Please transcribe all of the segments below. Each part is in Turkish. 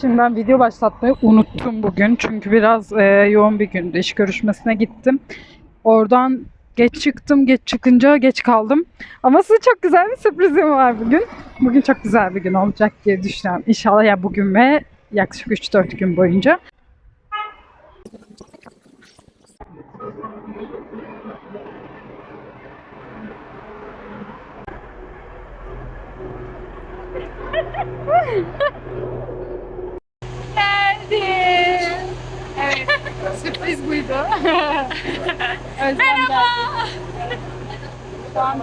Şimdiden video başlatmayı unuttum bugün. Çünkü biraz e, yoğun bir gündü. İş görüşmesine gittim. Oradan geç çıktım. Geç çıkınca geç kaldım. Ama size çok güzel bir sürprizim var bugün. Bugün çok güzel bir gün olacak diye düşünüyorum. İnşallah ya bugün ve yaklaşık 3-4 gün boyunca. Geldin. Evet. Sürpriz buydu. Merhaba. Şu an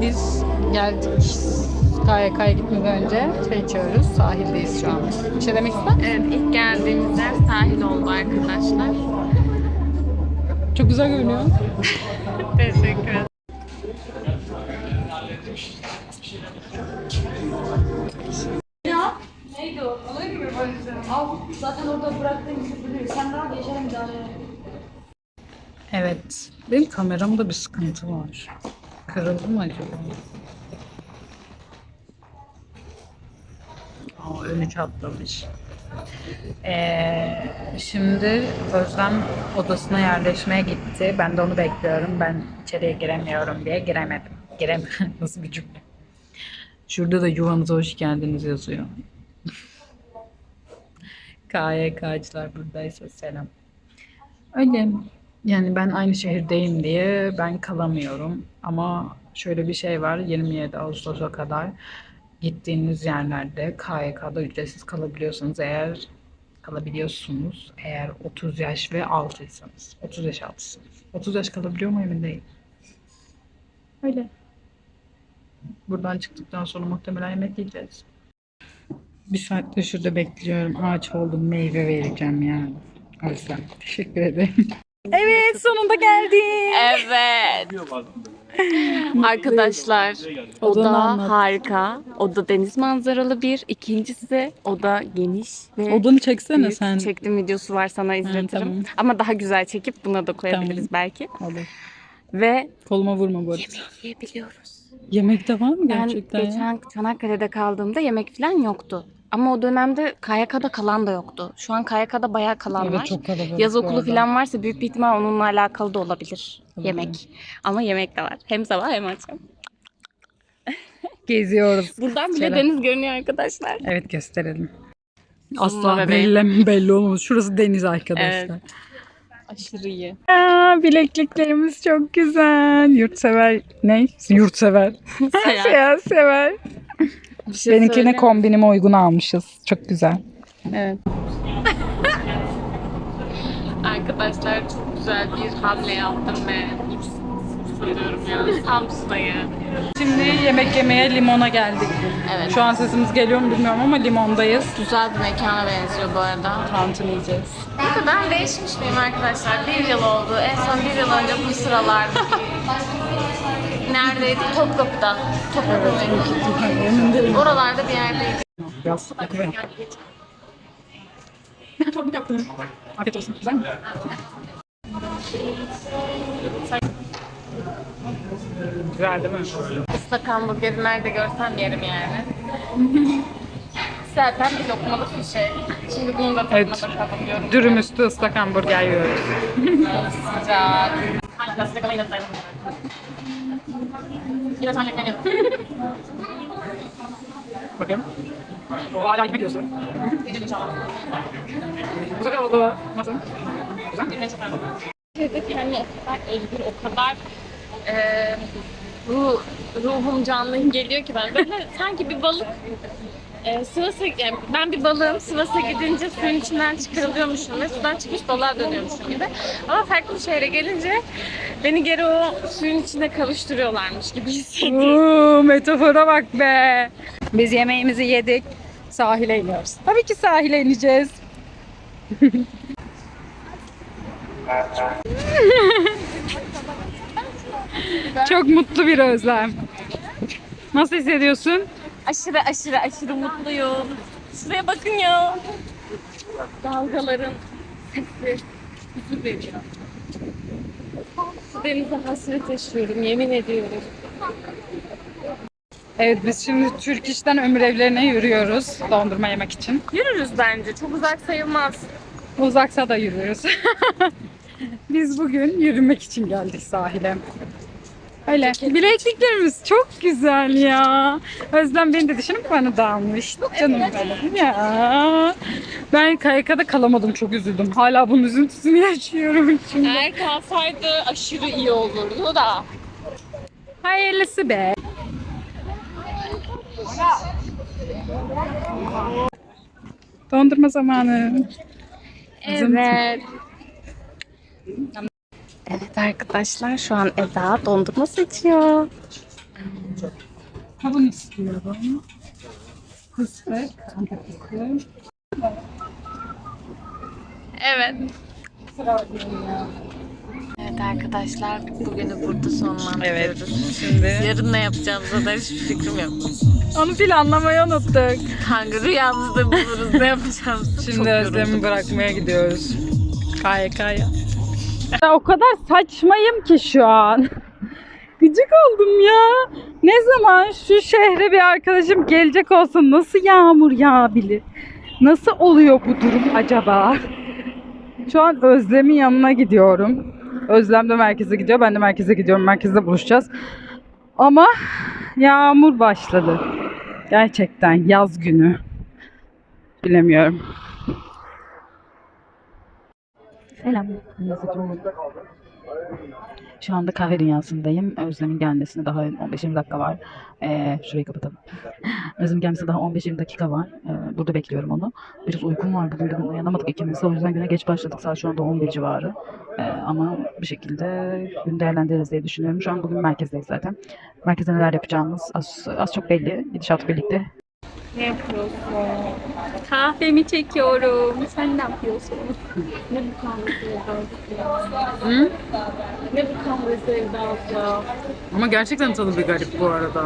Biz geldik. KYK'ya gitmeden önce çay içiyoruz. Sahildeyiz şu an. Bir şey demek ister misin? Evet, ilk geldiğimiz yer sahil oldu arkadaşlar. Çok güzel görünüyor. Teşekkür ederim. Evet. Benim kameramda bir sıkıntı var. Kırıldı mı acaba? Aa, önü çatlamış. Ee, şimdi Özlem odasına yerleşmeye gitti. Ben de onu bekliyorum. Ben içeriye giremiyorum diye giremedim. Girem Nasıl bir cümle? Şurada da yuvanıza hoş geldiniz yazıyor. KYK'cılar buradaysa selam. Öyle. Yani ben aynı şehirdeyim diye ben kalamıyorum. Ama şöyle bir şey var. 27 Ağustos'a kadar gittiğiniz yerlerde KYK'da ücretsiz kalabiliyorsanız eğer kalabiliyorsunuz eğer 30 yaş ve altıysanız. 30 yaş altısınız. 30 yaş kalabiliyor mu emin değilim. Öyle. Buradan çıktıktan sonra muhtemelen yemek yiyeceğiz. Bir saattir şurada bekliyorum. Ağaç oldum meyve vereceğim yani. O yüzden teşekkür ederim. Evet sonunda geldim. Evet. Arkadaşlar, oda harika. Oda deniz manzaralı bir. İkincisi oda geniş ve Odanı çeksene büyük. sen. Çektiğim videosu var sana izletirim. tamam. Ama daha güzel çekip buna da koyabiliriz belki. Olur. Ve Koluma vurma bu arada. yiyebiliyoruz. Yemek de var mı Ben gerçekten ya? geçen Çanakkale'de kaldığımda yemek falan yoktu. Ama o dönemde KYK'da kalan da yoktu. Şu an KYK'da bayağı kalan Evet var. çok kalabalık. Yaz okulu falan varsa büyük bir ihtimal onunla alakalı da olabilir Olabilir. yemek. Ama yemek de var. Hem sabah hem akşam. Geziyoruz. Buradan bile Şöyle. deniz görünüyor arkadaşlar. Evet gösterelim. Asla belli, belli olmaz. Şurası deniz arkadaşlar. Evet. Aşırı iyi. Aa, bilekliklerimiz çok güzel. Yurtsever ne? Yurtsever. Seyahat. Seyahat sever. Bir şey Benimkine söyleyeyim. kombinime uygun almışız. Çok güzel. Evet. Arkadaşlar çok güzel bir hamle yaptım ve sanıyorum ya Samsun'dayı. Şimdi yemek yemeye limona geldik. Evet. Şu an sesimiz geliyor mu bilmiyorum ama limondayız. Güzel bir mekana benziyor bu arada. Tantuni yiyeceğiz. Bu kadar değişmiş miyim arkadaşlar? Bir yıl oldu. En son bir yıl önce bu sıralarda. Neredeydi? Topkapı'da. Topkapı Emin değilim. Oralarda bir yerdeydi. Biraz Çok yaptım. Afiyet olsun. Güzel mi? Güzel değil mi? Islak hamburgeri nerede görsem yerim yani. Zaten bir lokmalık bir şey. Şimdi bunu da tadına Evet. bakalım diyorum. Dürüm üstü ıslak hamburger yiyoruz. Sıcak. Yine sen yaklayın. Bakayım. O hala yemek yiyorsun. Bu sefer oldu. Nasıl? Güzel. Şuradaki hani o kadar özgür, o kadar eee ruh, ruhum canlı geliyor ki ben böyle sanki bir balık eee Sivas'a, yani ben bir balığım Sivas'a gidince suyun içinden çıkarılıyormuşum ve sudan çıkmış balığa dönüyormuşum gibi. Ama farklı bir şehre gelince beni geri o suyun içine kavuşturuyorlarmış gibi hissediyorum. Uuu metafora bak be. Biz yemeğimizi yedik. Sahile iniyoruz. Tabii ki sahile ineceğiz. Çok mutlu bir özlem. Nasıl hissediyorsun? Aşırı aşırı aşırı mutluyum. Şuraya bakın ya. Dalgaların sesi huzur veriyor. Denize hasret yaşıyorum yemin ediyorum. Evet biz şimdi Türk İş'ten ömür evlerine yürüyoruz dondurma yemek için. Yürürüz bence. Çok uzak sayılmaz. Uzaksa da yürüyoruz. biz bugün yürümek için geldik sahile. Öyle. Bilekliklerimiz çok güzel ya. Özlem beni de düşünüp bana da almış. Canım benim ya. Ben KYK'da kalamadım çok üzüldüm. Hala bunun üzüntüsünü yaşıyorum şimdi. Eğer kalsaydı aşırı iyi olurdu da. Hayırlısı be. Dondurma zamanı. Evet. Evet arkadaşlar şu an Eda dondurma seçiyor. Kavun istiyorum. Fıstık, antep fıstığı. Evet. Evet arkadaşlar bugünü burada sonlandırıyoruz. Evet, şimdi Yarın ne yapacağımıza da hiçbir fikrim yok. onu planlamayı unuttuk. Kanka rüyamızda buluruz ne yapacağımızı. Şimdi Çok Özlem'i yoruldum. bırakmaya gidiyoruz. KYK'ya. Ya o kadar saçmayım ki şu an. Gıcık oldum ya. Ne zaman şu şehre bir arkadaşım gelecek olsa nasıl yağmur yağabilir? Nasıl oluyor bu durum acaba? Şu an Özlem'in yanına gidiyorum. Özlem de merkeze gidiyor. Ben de merkeze gidiyorum. Merkezde buluşacağız. Ama yağmur başladı. Gerçekten yaz günü. Bilemiyorum. Selam. Şu anda kahve dünyasındayım. Özlem'in gelmesine daha 15-20 dakika var. Ee, şurayı kapatalım. Özlem'in gelmesine daha 15-20 dakika var. Ee, burada bekliyorum onu. Biraz uykum var bugün. Bugün uyanamadık ikimiz. O yüzden güne geç başladık. Saat şu anda 11 civarı. Ee, ama bir şekilde gün değerlendiririz diye düşünüyorum. Şu an bugün merkezdeyiz zaten. Merkezde neler yapacağımız az, az çok belli. Gidişatı birlikte. Ne yapıyorsun? Kahvemi çekiyorum. Sen ne yapıyorsun? ne bu kahve sevdası? Hı? Ne bu kahve sevdası? Ama gerçekten tadı bir garip bu arada.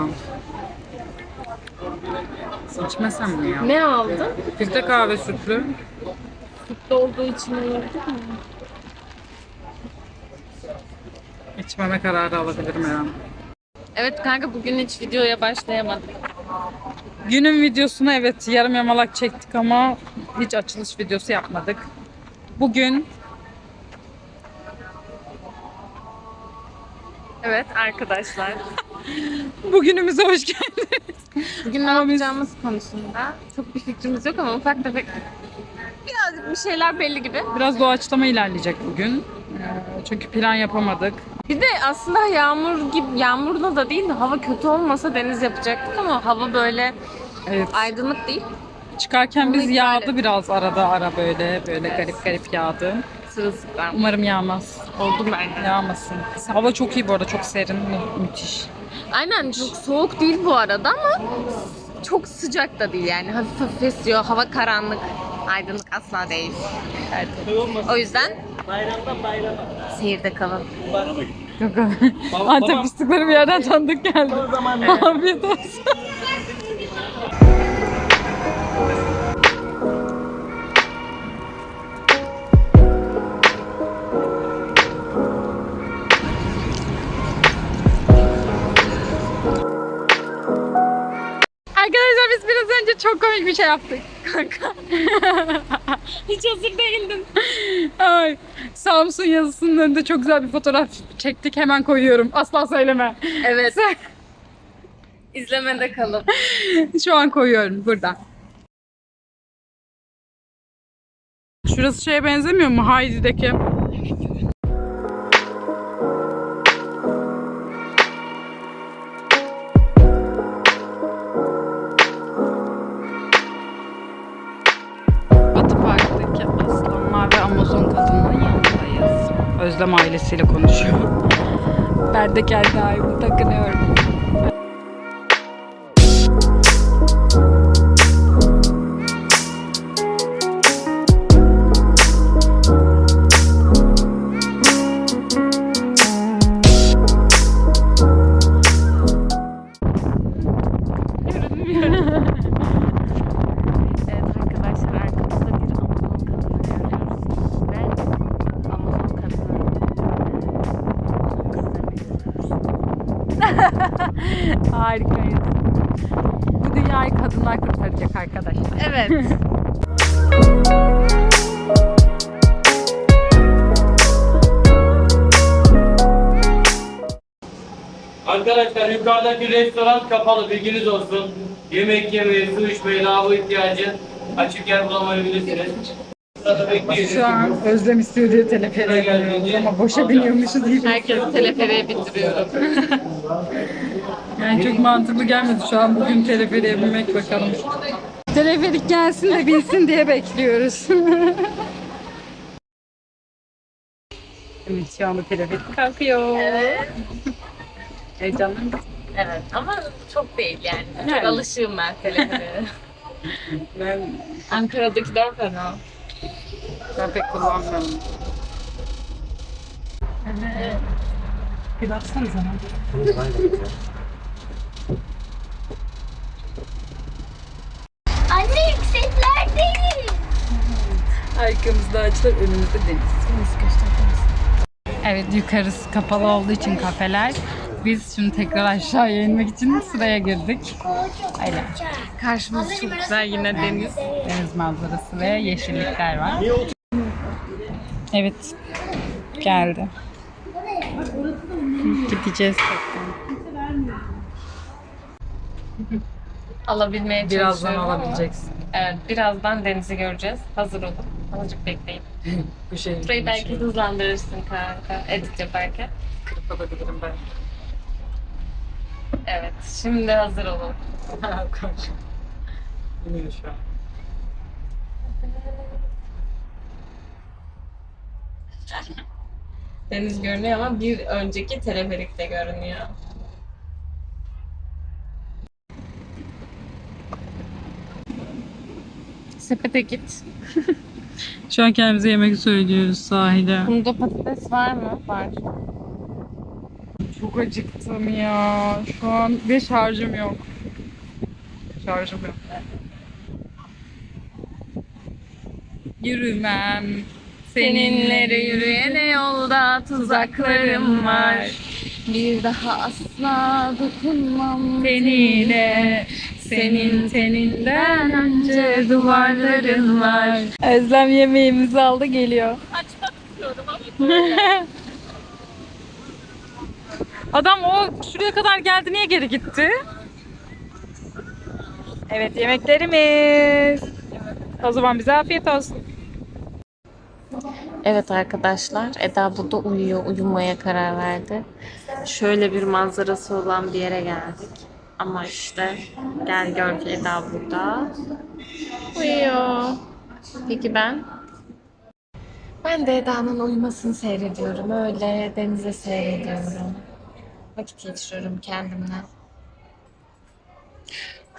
İçmesem mi ya? Ne aldın? Filtre kahve sütlü. Sütlü olduğu için olabilir mi? İçmeme kararı alabilirim an. Evet kanka bugün hiç videoya başlayamadık. Günün videosunu evet yarım yamalak çektik ama hiç açılış videosu yapmadık. Bugün Evet arkadaşlar. bugünümüze hoş geldiniz. Bugün ne yapacağımız konusunda çok bir fikrimiz yok ama ufak tefek birazcık bir şeyler belli gibi. Biraz doğaçlama ilerleyecek bugün. Ee, Çünkü plan yapamadık. Bir de aslında yağmur gibi yağmurla da değil de hava kötü olmasa deniz yapacaktık ama hava böyle Evet. aydınlık değil. Çıkarken biz Bunu iptal yağdı biraz arada ara böyle böyle garip garip yağdı. Sırılsıklam. Umarım yağmaz. Oldu bence. Yağmasın. Hava çok iyi bu arada çok serin mü- müthiş. Aynen çok soğuk değil bu arada ama çok sıcak da değil yani. Hafif hafif esiyor. Hava karanlık. Aydınlık asla değil. O yüzden seyirde kalın. Yok Antep fıstıkları bir yerden tanıdık geldi. Afiyet olsun. Çok komik bir şey yaptık. Kanka. Hiç hazır değildin. Ay, Samsun yazısının önünde çok güzel bir fotoğraf çektik. Hemen koyuyorum. Asla söyleme. Evet. İzlemede kalın. Şu an koyuyorum burada. Şurası şeye benzemiyor mu? Heidi'deki. Ailesiyle konuşuyor. Ben de kendi ailemi takınıyorum. Harikayız. Bu dünyayı kadınlar kurtaracak arkadaşlar. Evet. Arkadaşlar yukarıdaki restoran kapalı bilginiz olsun. Yemek yemeye, su içmeye, lavabo ihtiyacı açık yer bulamayabilirsiniz. Şu an Özlem istiyor diye teleferiğe geliyoruz ama boşa biniyormuşuz gibi. Herkes teleferiğe bindiriyorum. Yani çok mantıklı gelmedi şu an bugün teleferiğe binmek bakalım. Teleferik gelsin de binsin diye bekliyoruz. evet şu anda teleferik kalkıyor. Evet. Heyecanlı mısın? Evet ama çok değil yani. Yani. Çok alışığım ben teleferiğe. Ben, Ankara'dakiler fena. ben pek kullanmıyorum. Evet. Bir baksana sana. Arkamızda ağaçlar, önümüzde deniz. Evet yukarısı kapalı olduğu için kafeler. Biz şimdi tekrar aşağıya inmek için sıraya girdik. Öyle. Karşımız çok güzel yine deniz. Deniz manzarası ve yeşillikler var. Evet. Geldi. Gideceğiz tekrar. Alabilmeye Birazdan çalışıyorum alabileceksin. Evet, birazdan denizi göreceğiz. Hazır olun. Azıcık bekleyin. Bu şey. Burayı belki hızlandırırsın kanka edit yaparken. kırıp alabilirim ben. Evet, şimdi hazır olun. Koş. İniyor şu an. Deniz görünüyor ama bir önceki teleferikte görünüyor. Sepete git. Şu an kendimize yemek söylüyoruz sahilde. Bunda patates var mı? Var. Çok acıktım ya. Şu an ve şarjım yok. Şarjım yok. Yürümem. Seninle yürüyene yolda tuzaklarım var. Bir daha asla dokunmam tenine. Senin teninden önce duvarların var. Özlem yemeğimizi aldı geliyor. Açmak istiyorum ama Adam o şuraya kadar geldi niye geri gitti? Evet yemeklerimiz. O zaman bize afiyet olsun. Evet arkadaşlar, Eda burada uyuyor, uyumaya karar verdi. Şöyle bir manzarası olan bir yere geldik. Ama işte gel gör ki Eda burada. Uyuyor. Peki ben? Ben de Eda'nın uyumasını seyrediyorum. Öyle denize seyrediyorum. Vakit geçiriyorum kendimle.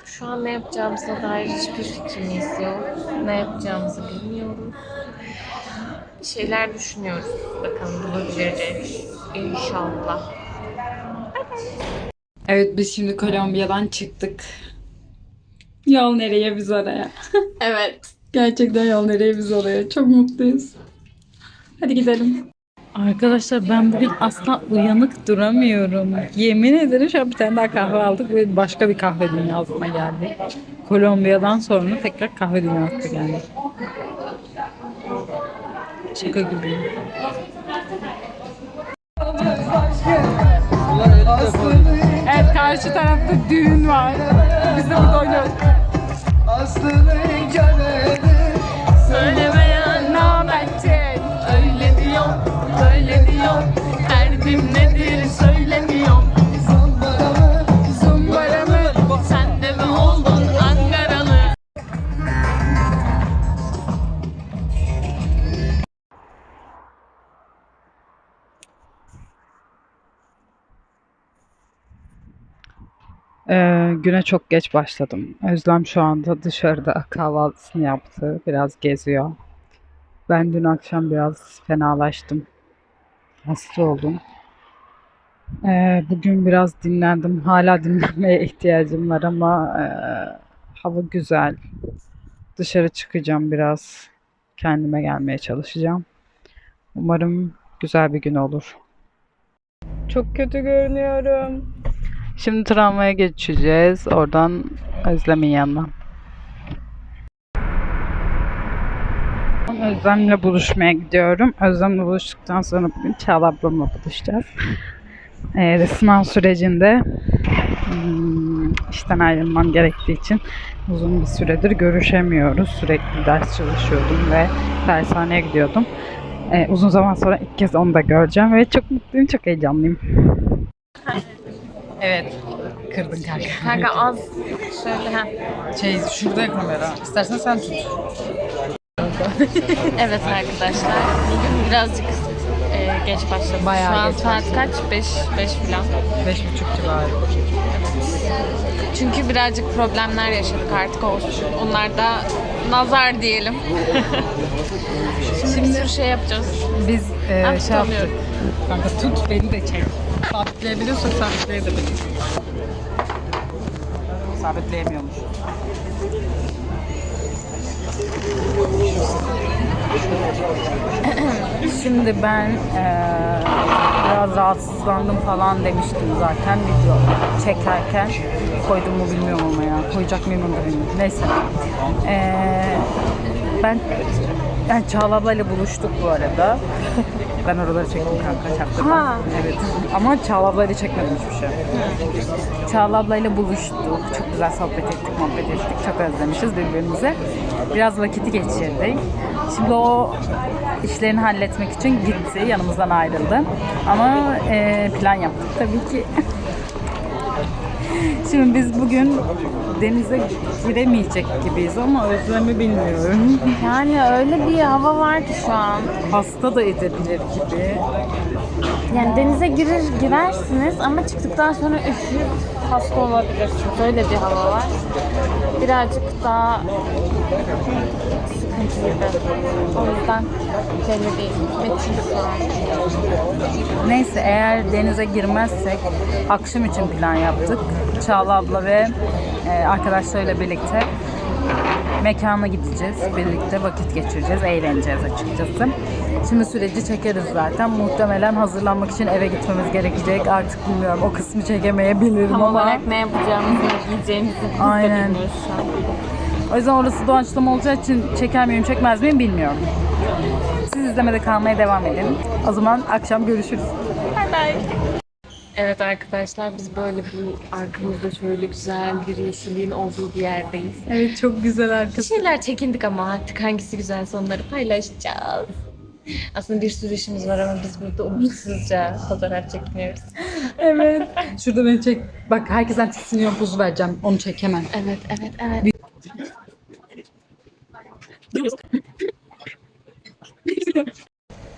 Şu an ne yapacağımıza dair hiçbir fikrimiz yok. Ne yapacağımızı bilmiyoruz bir şeyler düşünüyoruz. Bakalım bulabileceğiz. İnşallah. Evet biz şimdi Kolombiya'dan çıktık. Yol nereye biz oraya. Evet. Gerçekten yol nereye biz oraya. Çok mutluyuz. Hadi gidelim. Arkadaşlar ben bugün asla uyanık duramıyorum. Yemin ederim şu an bir tane daha kahve aldık ve başka bir kahve dünyasına geldik. Kolombiya'dan sonra tekrar kahve dünyasına geldik. Şaka gibi. Evet karşı tarafta düğün var. Biz de burada oynuyoruz. Aslı'nın canını Söylemeyen namertçe öyle diyor, böyle diyor. Derdim nedir güne çok geç başladım. Özlem şu anda dışarıda kahvaltısını yaptı. Biraz geziyor. Ben dün akşam biraz fenalaştım. Hasta oldum. Ee, bugün biraz dinlendim. Hala dinlenmeye ihtiyacım var ama e, hava güzel. Dışarı çıkacağım biraz. Kendime gelmeye çalışacağım. Umarım güzel bir gün olur. Çok kötü görünüyorum. Şimdi tramvaya geçeceğiz. Oradan Özlem'in yanına. Özlem'le buluşmaya gidiyorum. Özlem'le buluştuktan sonra bugün Çağla ablamla buluşacağız. Ee, sınav sürecinde hmm, işten ayrılmam gerektiği için uzun bir süredir görüşemiyoruz. Sürekli ders çalışıyordum ve dershaneye gidiyordum. Ee, uzun zaman sonra ilk kez onu da göreceğim ve çok mutluyum, çok heyecanlıyım. Evet, kırdın kanka. Kanka az şöyle ha. Şey, şurada kamera. İstersen sen tut. Evet arkadaşlar. Bugün birazcık e, geç başladık. Bayağı Şu an geç saat kaç? 5 5 falan. Beş buçuk civarı. Çünkü birazcık problemler yaşadık artık olsun. Onlar da nazar diyelim. Şimdi bir sürü şey yapacağız. Biz e, Ben şey yaptık. tutamıyorum. Kanka tut beni de çek. Sabitleyebiliyorsak sabitleyebiliriz. Sabitleyemiyormuş. Şimdi ben eee, biraz rahatsızlandım falan demiştim zaten video çekerken. Koydum mu bilmiyorum ama ya. Koyacak mıyım onu da bilmiyorum. Neyse. Eee, ben yani Çağla ablayla buluştuk bu arada. ben oraları çektim kanka çaktırma. Ha. Evet. Ama Çağla ablayla çekmedim hiçbir şey. Çağla ablayla buluştuk. Çok güzel sohbet ettik, muhabbet ettik. Çok özlemişiz birbirimizi. Biraz vakiti geçirdik. Şimdi o işlerini halletmek için gitti. Yanımızdan ayrıldı. Ama e, plan yaptık tabii ki. Şimdi biz bugün denize giremeyecek gibiyiz ama özlemi bilmiyorum. Yani öyle bir hava var ki şu an. Hasta da edebilir gibi. Yani denize girer girersiniz ama çıktıktan sonra üşüyüp hasta olabilirsiniz. Öyle bir hava var. Birazcık daha sıkıntı gibi. O yüzden belli değil. Metin. Neyse eğer denize girmezsek akşam için plan yaptık. Çağla abla ve e, arkadaşlarıyla birlikte mekana gideceğiz. Birlikte vakit geçireceğiz, eğleneceğiz açıkçası. Şimdi süreci çekeriz zaten. Muhtemelen hazırlanmak için eve gitmemiz gerekecek. Artık bilmiyorum o kısmı çekemeyebilirim Tam ama. olarak ne yapacağımızı, ne giyeceğimizi biz de Aynen. bilmiyoruz şu an. O yüzden orası doğaçlama olacağı için çeker miyim çekmez miyim bilmiyorum. Siz izlemede kalmaya devam edin. O zaman akşam görüşürüz. Evet arkadaşlar biz böyle bir arkamızda şöyle güzel bir yeşilliğin olduğu bir yerdeyiz. Evet çok güzel Bir arkadaşlar. şeyler çekindik ama artık hangisi güzelse onları paylaşacağız. Aslında bir sürü işimiz var ama biz burada umutsuzca fotoğraf çekiniyoruz. Evet. Şurada beni çek. Bak herkesten tiksiniyor pozu vereceğim. Onu çek hemen. Evet, evet, evet.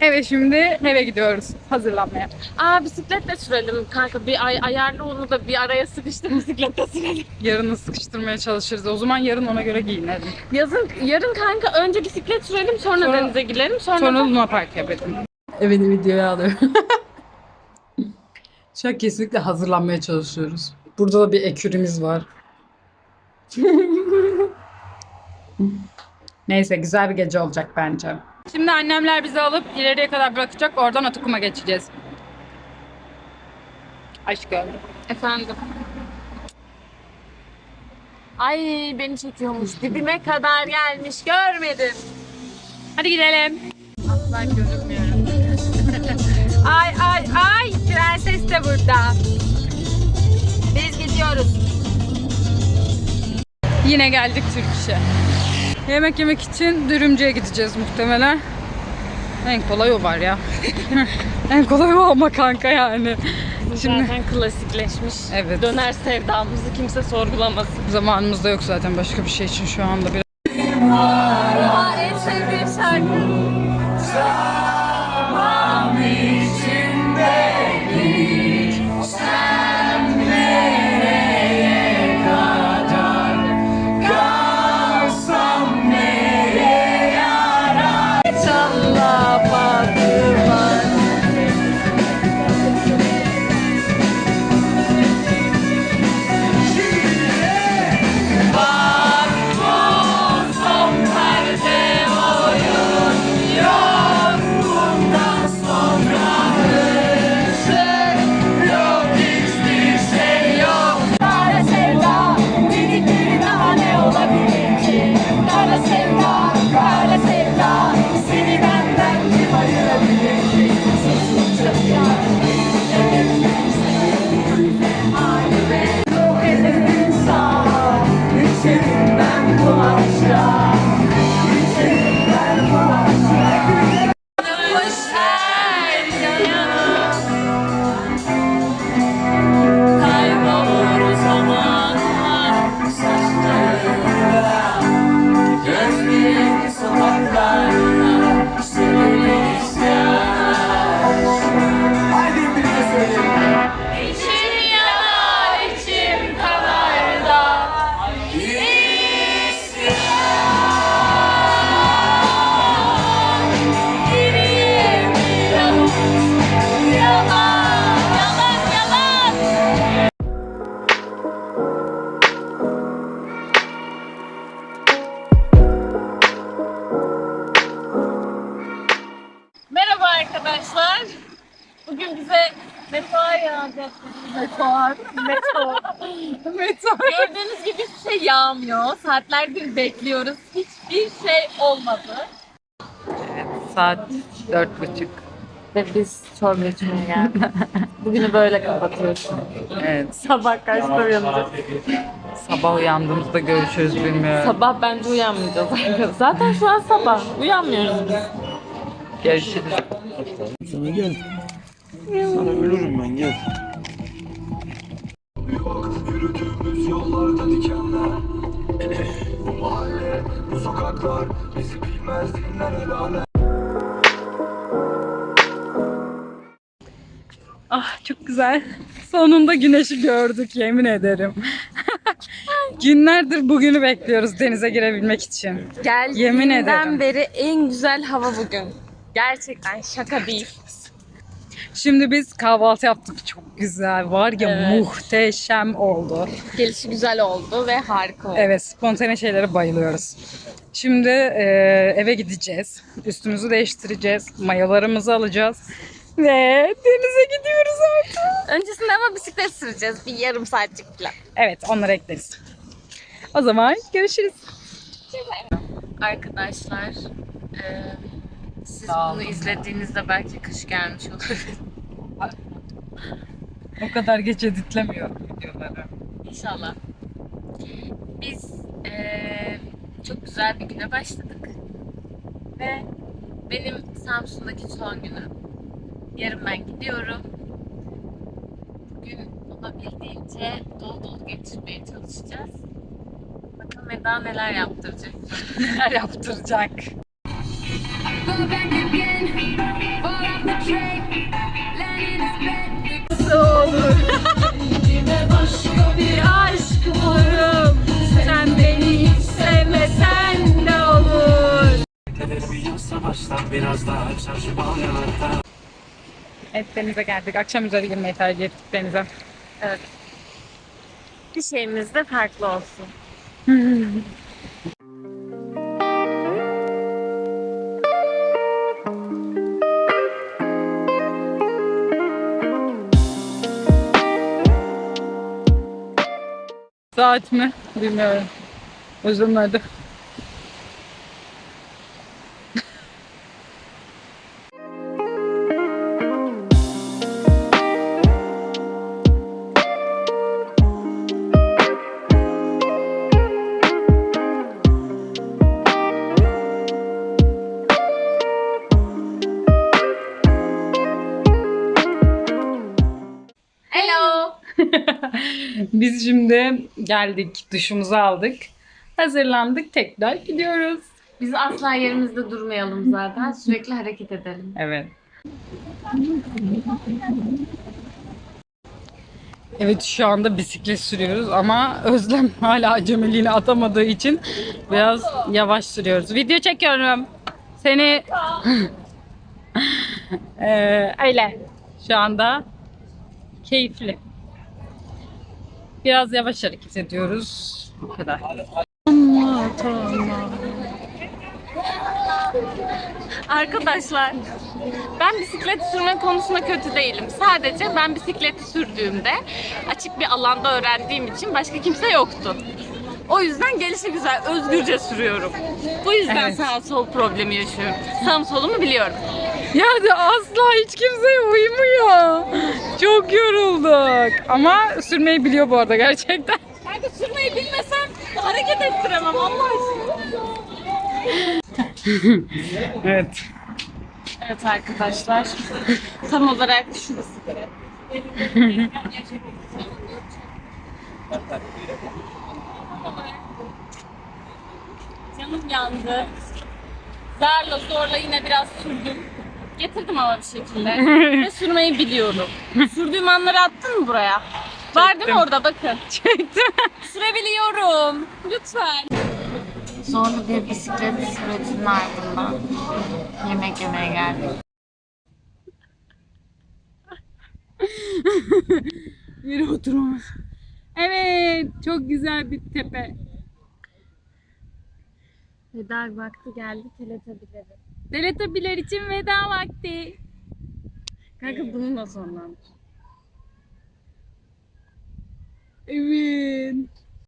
Evet şimdi eve gidiyoruz hazırlanmaya. Aa bisikletle sürelim kanka. Bir ay ayarlı onu da bir araya sıkıştır bisikletle sürelim. Yarını sıkıştırmaya çalışırız. O zaman yarın ona göre giyinelim. Yazın, yarın kanka önce bisiklet sürelim sonra, Sonra- denize girelim sonra, Sonra da... Luna Park yapalım. Evini videoya alıyorum. Şu an kesinlikle hazırlanmaya çalışıyoruz. Burada da bir ekürümüz var. Neyse güzel bir gece olacak bence. Şimdi annemler bizi alıp ileriye kadar bırakacak. Oradan Atakum'a geçeceğiz. Aşkım. Efendim. Ay beni çekiyormuş. Dibime kadar gelmiş görmedim. Hadi gidelim. Ben gözükmüyorum. Ay ay ay prenses de burada. Biz gidiyoruz. Yine geldik Türk İş'e. Yemek yemek için dürümcüye gideceğiz muhtemelen. En kolay o var ya. en kolay o ama kanka yani. Şimdi Zaten klasikleşmiş. Evet. Döner sevdamızı kimse sorgulamasın. zamanımız da yok zaten başka bir şey için şu anda biraz. Aa, en sevdiğim şarkı. Saatlerdir bekliyoruz. Hiçbir şey olmadı. Saat dört buçuk. Ve biz çorba içmeye geldik. Bugünü böyle kapatıyoruz. Evet. Sabah kaçta uyanacağız? Sabah uyandığımızda görüşürüz bilmiyorum. Sabah bence uyanmayacağız. Zaten şu an sabah. Uyanmıyoruz biz. Görüşürüz. Sana gel. Sana ölürüm ben gel. Yürüdüğümüz yollarda dikenler mahalle, bu sokaklar Bizi bilmez dinler el alem Ah çok güzel. Sonunda güneşi gördük yemin ederim. Günlerdir bugünü bekliyoruz denize girebilmek için. Yemin ederim. Geldiğimden beri en güzel hava bugün. Gerçekten şaka değil. Şimdi biz kahvaltı yaptık çok güzel. Var ya Evet. muhteşem oldu. Gelişi güzel oldu ve harika oldu. Evet spontane şeylere bayılıyoruz. Şimdi e, eve gideceğiz. Üstümüzü değiştireceğiz. Mayolarımızı alacağız. Ve denize gidiyoruz artık. Öncesinde ama bisiklet süreceğiz. Bir yarım saatlik falan. Evet onları ekleriz. O zaman görüşürüz. Arkadaşlar eee, siz Sağ bunu olun. izlediğinizde belki kış gelmiş olur. O kadar geç editlemiyorum videoları. İnşallah. Biz eee, çok güzel bir güne başladık. Ve benim Samsun'daki son günüm. Yarın ben gidiyorum. Bugün olabildiğince dolu dolu geçirmeye çalışacağız. Bakalım Eda neler yaptıracak. Neler yaptıracak. bir aşk bulurum. Sen beni hiç sevmesen de olur. Evet denize geldik. Akşam üzeri girmeyi tercih ettik denize. Evet. Bir şeyimiz de farklı olsun. Saat mi? Bilmiyorum. Uzunladı. Biz şimdi geldik, duşumuzu aldık. Hazırlandık, tekrar gidiyoruz. Biz asla yerimizde durmayalım zaten. Sürekli hareket edelim. Evet. Evet şu anda bisiklet sürüyoruz ama Özlem hala acemiliğini atamadığı için biraz yavaş sürüyoruz. Video çekiyorum. Seni Ee, öyle. Şu anda keyifli. Biraz yavaş hareket ediyoruz. Bu kadar. Arkadaşlar ben bisiklet sürme konusunda kötü değilim. Sadece ben bisikleti sürdüğümde açık bir alanda öğrendiğim için başka kimse yoktu. O yüzden gelişi güzel, özgürce sürüyorum. Bu yüzden Evet. sağ sol problemi yaşıyorum. Sağım solumu biliyorum. Yani asla hiç kimseye uymuyor. Çok yorulduk. Ama sürmeyi biliyor bu arada gerçekten. Kanka sürmeyi bilmesem hareket ettiremem Allah aşkına. Evet. Evet arkadaşlar. Tam olarak şu Canım yandı. Zarla zorla yine biraz sürdüm. Getirdim ama bir şekilde. Ve sürmeyi biliyorum. Sürdüğüm anları attın mı buraya? Var değil mi orada bakın. Çektim. Sürebiliyorum. Lütfen. Zorlu bir bisiklet sürecinin ardından yemek yemeye geldik. Bir oturmamız. Evet. Çok güzel bir tepe. Veda vakti geldi teletabilerin. Teletabiler için veda vakti. Kanka ee, bununla sonlanmış. Evet.